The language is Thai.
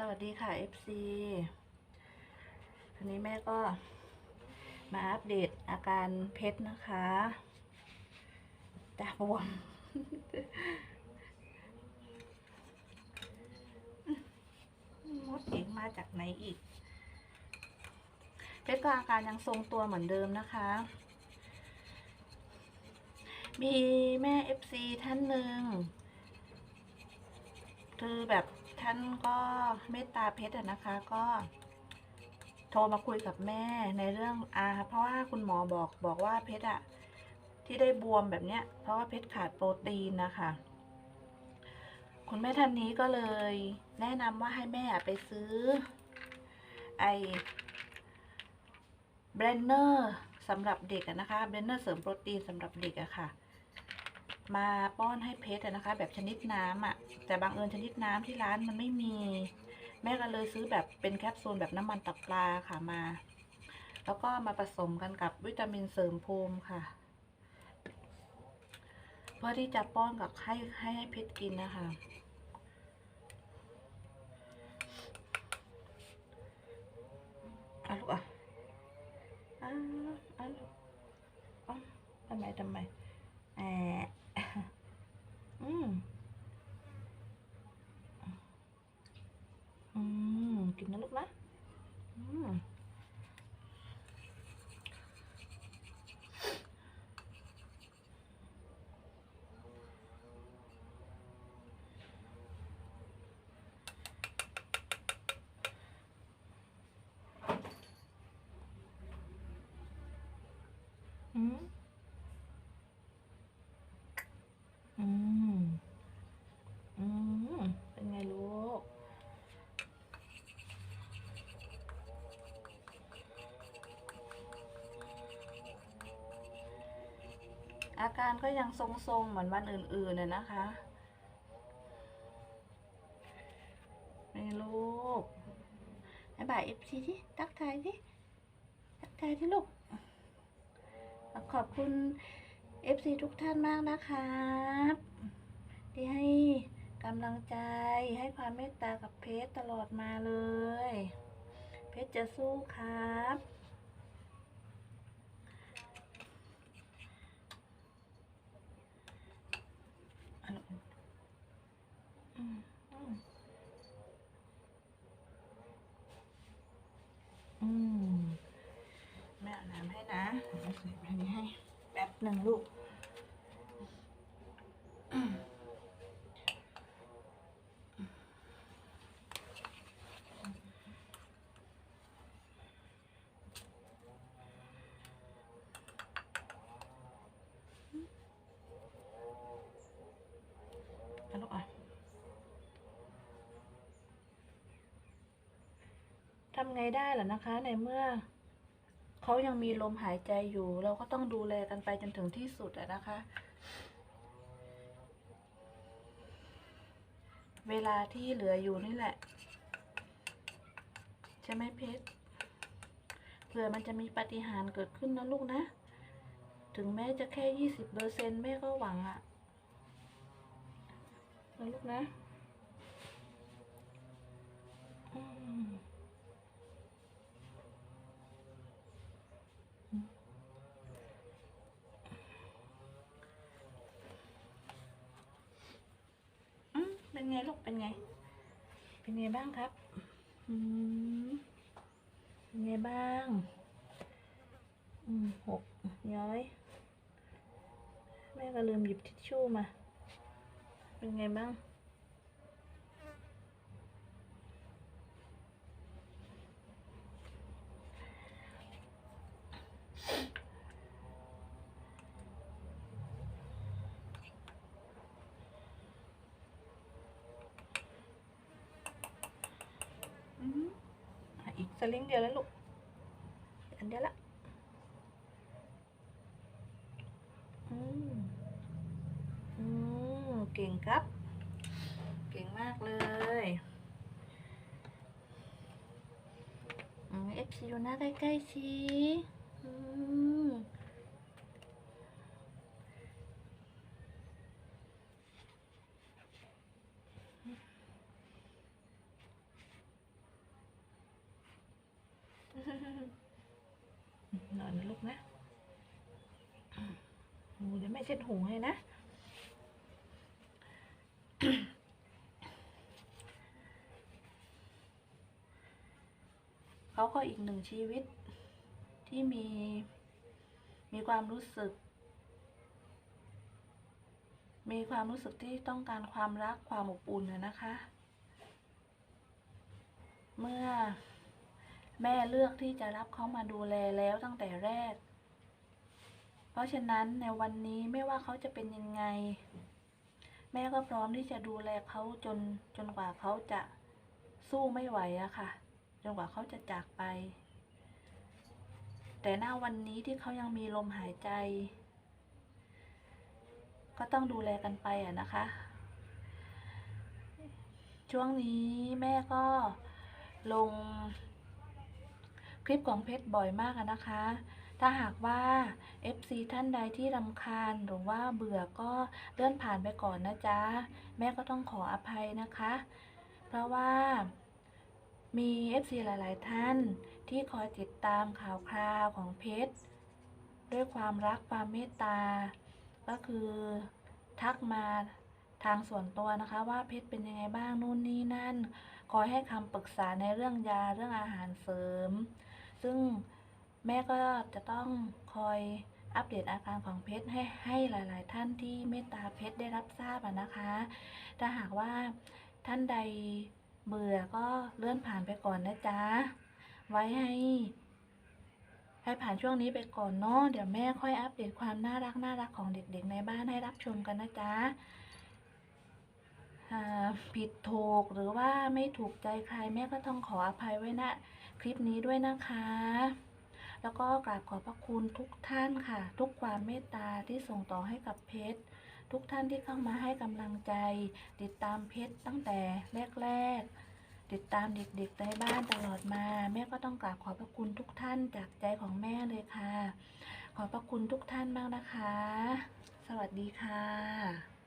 สวัสดีค่ะ FC ทีนี้แม่ก็มาอัปเดตอาการเพชรนะคะตาบวมมดอีกมาจากไหนอีก เพชรก็อาการยังทรงตัวเหมือนเดิมนะคะ มีแม่ FC ท่านหนึ่งคือแบบ ท่านก็เมตตาเพชรอะนะคะ ก็ โทรมาคุยกับแม่ในเรื่องอาเพราะว่าคุณหมอบอกบอกว่าเพชรอะที่ได้บวมแบบเนี้ย เพราะว่าเพชรขาดโปรตีนนะคะ คุณแม่ท่านนี้ก็เลย แนะนำว่าให้แม่ไปซื้อ ไอเบรนเนอร์สำหรับเด็กนะคะเบรนเนอร์เสริมโปรตีนสำหรับเด็กอะค่ะ มาป้อนให้เพชรนะคะ แบบชนิดน้ำอะ่ะ แต่บางเอิญชนิดน้ำที่ร้านมันไม่มี แม่ก็เลยซื้อแบบเป็นแคปซูลแบบน้ำมันตับปลาค่ะมา แล้วก็มาผสมกันกับวิตามินเสริมภูมิค่ะ เพื่อที่จะป้อนกับให้ให้ให้เพชรกินนะคะอะลูกอะอ้าวอ้าวลูกอ้าวทำไมทำไมแอะ อืมอืมกินนะ อาการก็ยังทรงๆเหมือนวันอื่นๆน่ะนะคะนี่ลูกบ๊ายบายเอฟซีที่ทักทายที่ทักทายที่ลูก ขอบคุณ FC ทุกท่านมากนะครับ ที่ให้กำลังใจให้ความเมตตากับเพชรตลอดมาเลย เพชรจะสู้ครับ อืมอืมอืมแม่เอาน้ำให้นะเอาใส่ไปนี้ให้แป๊บ หนึ่งลูกเอาลูกอะทำไงได้ล่ะนะคะในเมื่อ เขายังมีลมหายใจอยู่ เราก็ต้องดูแลกันไปจนถึงที่สุดอะนะคะ เวลาที่เหลืออยู่นี่แหละ ใช่ไหมเพชรเผื่อมันจะมีปาฏิหาริย์เกิดขึ้นนะลูกนะ ถึงแม้จะแค่ยี่สิบเปอร์เซ็นแม่ก็หวังอะนะลูกนะอืม อืมเป็น ไงลูกเป็นไง เป็นไงบ้างครับอืมเป็นไงบ้างอืมหกย้อย แม่ก็ลืมหยิบทิชชู่มา เป็นไงบ้าง อืมอะอีก สลิงเดียวแล้วลูก อันเดียวละอืมอืมเก่งครับ เก่งมากเลยอืมเอฟซีอยู่หน้าใกล้ๆสิอืม ก นะโอ้เดี๋ยวแม่เช็ดหูให้นะ เขาก็อีกหนึ่งชีวิตที่มีมีความรู้สึก มีความรู้สึกที่ต้องการความรักความอบอุ่นนะนะคะ เมื่อ แม่เลือกที่จะรับเขามาดูแลแล้วตั้งแต่แรก เพราะฉะนั้นในวันนี้ไม่ว่าเขาจะเป็นยังไง แม่ก็พร้อมที่จะดูแลเขาจนจนกว่าเขาจะสู้ไม่ไหวอะค่ะ จนกว่าเขาจะจากไป แต่หน้าวันนี้ที่เขายังมีลมหายใจ ก็ต้องดูแลกันไปอะนะคะ ช่วงนี้แม่ก็ลง คลิปของเพชรบ่อยมากนะคะ ถ้าหากว่า FC ท่านใดที่รำคาญหรือว่าเบื่อก็เลื่อนผ่านไปก่อนนะจ๊ะ แม่ก็ต้องขออภัยนะคะ เพราะว่ามี FC หลาย ๆ ท่านที่คอยติดตามข่าวคราวของเพชรด้วยความรักความเมตตา ก็คือทักมาทางส่วนตัวนะคะว่าเพชรเป็นยังไงบ้างนู่นนี่นั่น คอยให้คำปรึกษาในเรื่องยาเรื่องอาหารเสริม ซึ่งแม่ก็จะต้องคอยอัปเดตอาการของเพชรให้ให้หลาย ๆ ท่านที่เมตตาเพชรได้รับทราบนะคะ ถ้าหากว่าท่านใดเบื่อก็เลื่อนผ่านไปก่อนนะจ๊ะ ไว้ให้ ให้ผ่านช่วงนี้ไปก่อนเนาะ เดี๋ยวแม่ค่อยอัปเดตความน่ารักน่ารักของเด็ก ๆ ในบ้านให้รับชมกันนะจ๊ะ ผิดถูกหรือว่าไม่ถูกใจใครแม่ก็ต้องขออภัยไว้ณคลิปนี้ด้วยนะคะ แล้วก็กราบขอบพระคุณทุกท่านค่ะ ทุกความเมตตาที่ส่งต่อให้กับเพชรทุกท่านที่เข้ามาให้กำลังใจ ติดตามเพชรตั้งแต่แรก ๆ ติดตามเด็กๆในบ้านตลอดมา แม่ก็ต้องกราบขอบพระคุณทุกท่านจากใจของแม่เลยค่ะ ขอบพระคุณทุกท่านมากนะคะ สวัสดีค่ะ